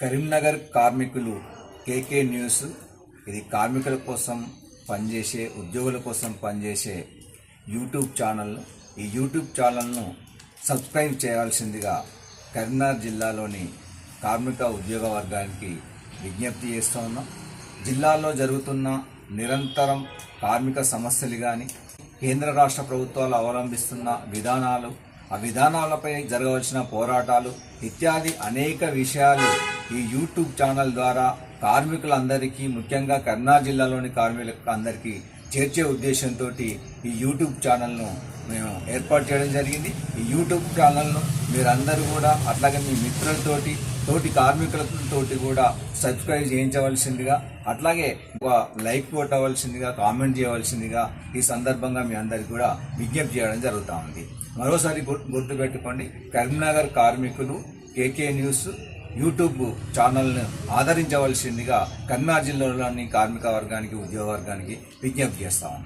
కరీంనగర్ కార్మికులు కేకే న్యూస్. ఇది కార్మికుల కోసం పనిచేసే ఉద్యోగుల కోసం పనిచేసే యూట్యూబ్ ఛానల్. ఈ యూట్యూబ్ ఛానల్ను సబ్స్క్రైబ్ చేయాల్సిందిగా కరీంనగర్ జిల్లాలోని కార్మిక ఉద్యోగ వర్గానికి విజ్ఞప్తి చేస్తూ ఉన్నాం. జిల్లాలో జరుగుతున్న నిరంతరం కార్మిక సమస్యలు కానీ కేంద్ర రాష్ట్ర ప్రభుత్వాలు అవలంబిస్తున్న విధానాలు ఆ విధానాలపై జరగవలసిన పోరాటాలు ఇత్యాది అనేక విషయాలు ఈ యూట్యూబ్ ఛానల్ ద్వారా కార్మికులందరికీ ముఖ్యంగా కర్నూలు జిల్లాలోని కార్మికులకు అందరికీ చేర్చే ఉద్దేశంతో ఈ యూట్యూబ్ ఛానల్ను మేము ఏర్పాటు చేయడం జరిగింది. ఈ యూట్యూబ్ ఛానల్ను మీరందరూ కూడా అట్లాగే మీ మిత్రులతోటి తోటి కార్మికులతోటి కూడా సబ్స్క్రైబ్ చేయించవలసిందిగా అట్లాగే ఒక లైక్ కొట్టవలసిందిగా కామెంట్ చేయవలసిందిగా ఈ సందర్భంగా మీ అందరికి కూడా విజ్ఞప్తి చేయడం జరుగుతూ ఉంది. మరోసారి గుర్తు గుర్తుపెట్టుకోండి కరీంనగర్ కార్మికులు కేకే న్యూస్ యూట్యూబ్ ఛానల్ను ఆదరించవలసిందిగా కన్నా జిల్లాలోని కార్మిక వర్గానికి ఉద్యోగ వర్గానికి విజ్ఞప్తి చేస్తాము